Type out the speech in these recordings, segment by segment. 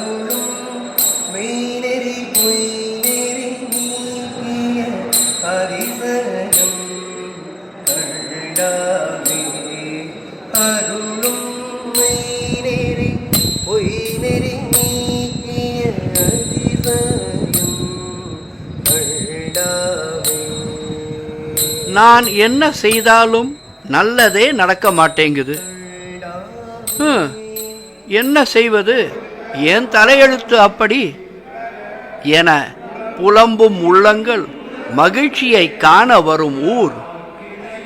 அருளும் மெய்நெறி பொய்நெறி நீக்கிய அரிசனம் கண்டாமே நான் என்ன செய்தாலும் நல்லதே நடக்க மாட்டேங்குது. என்ன செய்வது? என் தலையெழுத்து அப்படி? என புலம்பும் உள்ளங்கள் மகிழ்ச்சியை காண வரும் ஊர்.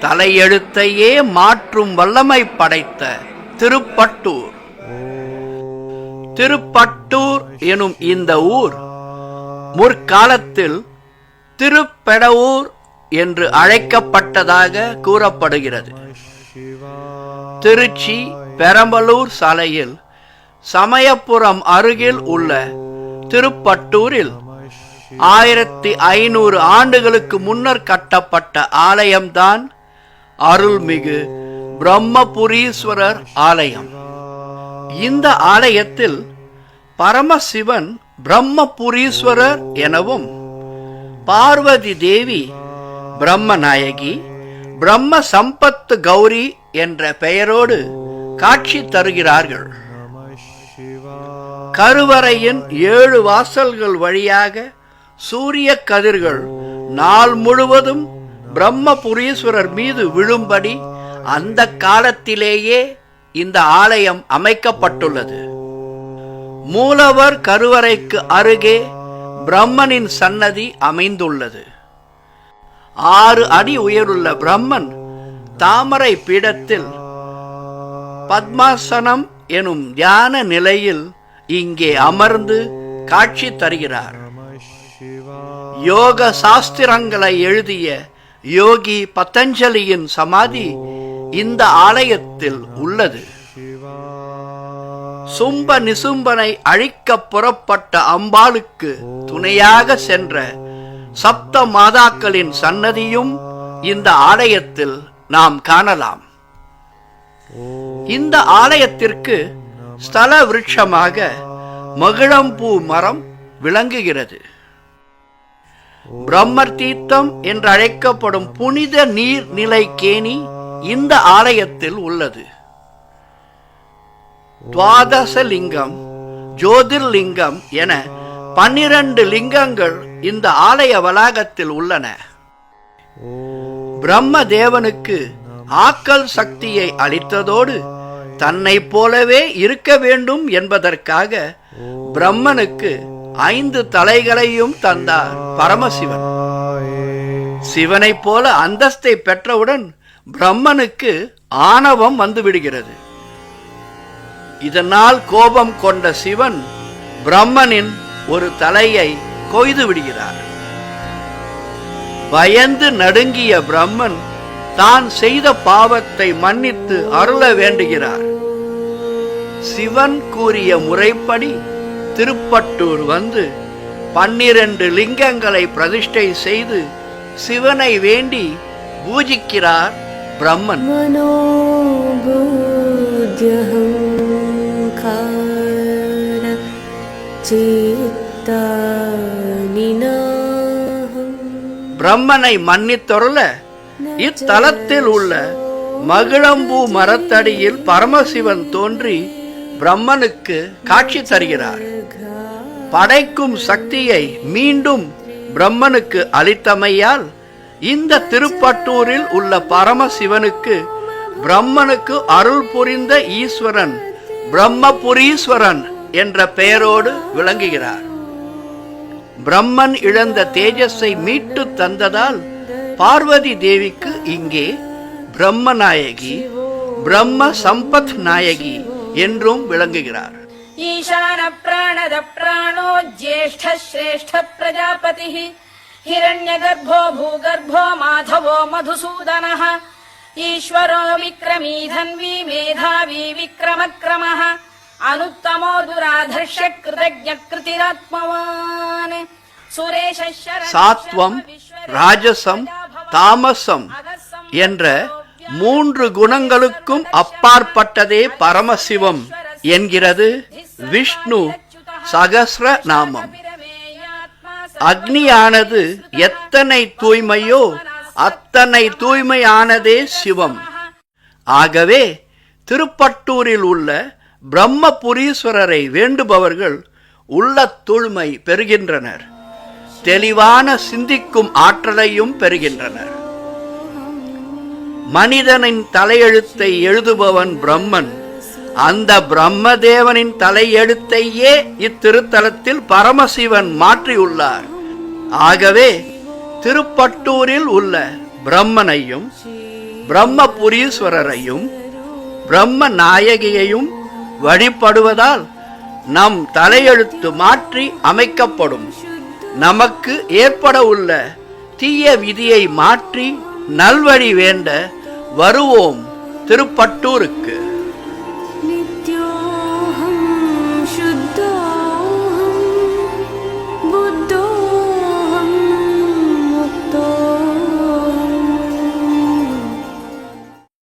தலையெழுத்தையே மாற்றும் வல்லமை படைத்த திருப்பட்டூர். திருப்பட்டூர் எனும் இந்த ஊர் முற்காலத்தில் திருப்பெடவூர் என்று அழைக்கப்பட்டதாக கூறப்படுகிறது. திருச்சி பெரம்பலூர் சாலையில் சமயபுரம் அருகில் உள்ள திருப்பட்டூரில் ஆயிரத்தி ஐநூறு ஆண்டுகளுக்கு முன்னர் கட்டப்பட்ட ஆலயம்தான் அருள்மிகு பிரம்மபுரீஸ்வரர் ஆலயம். இந்த ஆலயத்தில் பரமசிவன் பிரம்மபுரீஸ்வரர் எனவும் பார்வதி தேவி பிரம்மநாயகி பிரம்ம சம்பத்து கௌரி என்ற பெயரோடு காட்சி தருகிறார்கள். கருவறையின் ஏழு வாசல்கள் வழியாக சூரிய கதிர்கள் நாள் முழுவதும் பிரம்மபுரீஸ்வரர் மீது விழும்படி அந்த காலத்திலேயே இந்த ஆலயம் அமைக்கப்பட்டுள்ளது. மூலவர் கருவறைக்கு அருகே பிரம்மனின் சன்னதி அமைந்துள்ளது. ஆறு அடி உயருள்ள பிரம்மன் தாமரை பீடத்தில் பத்மாசனம் எனும் தியான நிலையில் இங்கே அமர்ந்து காட்சி தருகிறார். யோக சாஸ்திரங்களை எழுதிய யோகி பத்தஞ்சலியின் சமாதி இந்த ஆலயத்தில் உள்ளது. சும்ப நிசும்பனை அழிக்க புறப்பட்ட அம்பாளுக்கு துணையாக சென்ற சப்த மாதாக்களின் சன்னதியும் இந்த ஆலயத்தில் நாம் காணலாம். இந்த ஆலயத்திற்கு ஸ்தல விருட்சமாக மகிழம்பூ மரம் விளங்குகிறது. பிரம்மர் தீர்த்தம் என்று அழைக்கப்படும் புனித நீர்நிலை கேணி இந்த ஆலயத்தில் உள்ளது. துவாதசலிங்கம் ஜோதிர்லிங்கம் என பன்னிரண்டு லிங்கங்கள் இந்த ஆலய வளாகத்தில் உள்ளன. பிரம்ம தேவனுக்கு ஆக்கல் சக்தியை அளித்ததோடு தன்னை போலவே இருக்க வேண்டும் என்பதற்காக பிரம்மனுக்கு ஐந்து தலைகளையும் தந்தார் பரமசிவன். சிவனைப் போல அந்தஸ்தை பெற்றவுடன் பிரம்மனுக்கு ஆணவம் வந்துவிடுகிறது. இதனால் கோபம் கொண்ட சிவன் பிரம்மனின் ஒரு தலையை கொய்து விடுகிறார். பயந்து நடுங்கிய பிரம்மன் தான் செய்த பாவத்தை மன்னித்து அருள வேண்டுகிறார். சிவன் கூறிய முறைப்படி திருப்பட்டூர் வந்து பன்னிரண்டு லிங்கங்களை பிரதிஷ்டை செய்து சிவனை வேண்டி பூஜிக்கிறார் பிரம்மன். பிரம்மனை மன்னித்தொருள இத்தலத்தில் உள்ள மகிழம்பூ மரத்தடியில் பரமசிவன் தோன்றி பிரம்மனுக்கு காட்சி தருகிறார். படைக்கும் சக்தியை மீண்டும் பிரம்மனுக்கு அளித்தமையால் இந்த திருப்பட்டூரில் உள்ள பரமசிவனுக்கு பிரம்மனுக்கு அருள் புரிந்த ஈஸ்வரன் பிரம்மபுரீஸ்வரன் என்ற பெயரோடு விளங்குகிறார். பிரம்மன் இழந்த தேஜஸை மீட்டு தந்ததால் பார்வதி தேவிக்கு இங்கே பிரம்மநாயகி பிரம்ம சம்பத் நாயகி என்றும் விளங்குகிறார் ईशान प्राणद प्राणो ज्येष्ठ श्रेष्ठ प्रजापतिः हिरण्यगर्भो भूगर्भो माधवो मधुसूदनः ईश्वरो विक्रमी धन्वी मेधावी विक्रमक्रमः अनुत्तमो दुराधर्ष कृतज्ञ कृतिरात्मवान् सुरेश சாத்வம் ராஜசம் தாமசம் என்ற மூன்று குணங்களுக்கும் அப்பாற்பட்டதே பரமசிவம் என்கிறது விஷ்ணு சகஸ்ர நாமம். அக்னியானது எத்தனை தூய்மையோ அத்தனை தூய்மையானதே சிவம். ஆகவே திருப்பட்டூரில் உள்ள பிரம்மபுரீஸ்வரரை வேண்டுபவர்கள் உள்ள தூய்மை பெறுகின்றனர். தெளிவான சிந்திக்கும் ஆற்றலையும் பெறுகின்றனர். மனிதனின் தலையெழுத்தை எழுதுபவன் பிரம்மன். அந்த பிரம்மதேவனின் தலையெழுத்தையே இத்திருத்தலத்தில் பரமசிவன் மாற்றியுள்ளார். ஆகவே திருப்பட்டூரில் உள்ள பிரம்மனையும் பிரம்மபுரீஸ்வரரையும் பிரம்ம நாயகியையும் வழிபடுவதால் நம் தலையெழுத்து மாற்றி அமைக்கப்படும். நமக்கு ஏற்பட உள்ள தீய விதியை மாற்றி நல்வழி வேண்ட வருவோம் திருப்பட்டூருக்கு.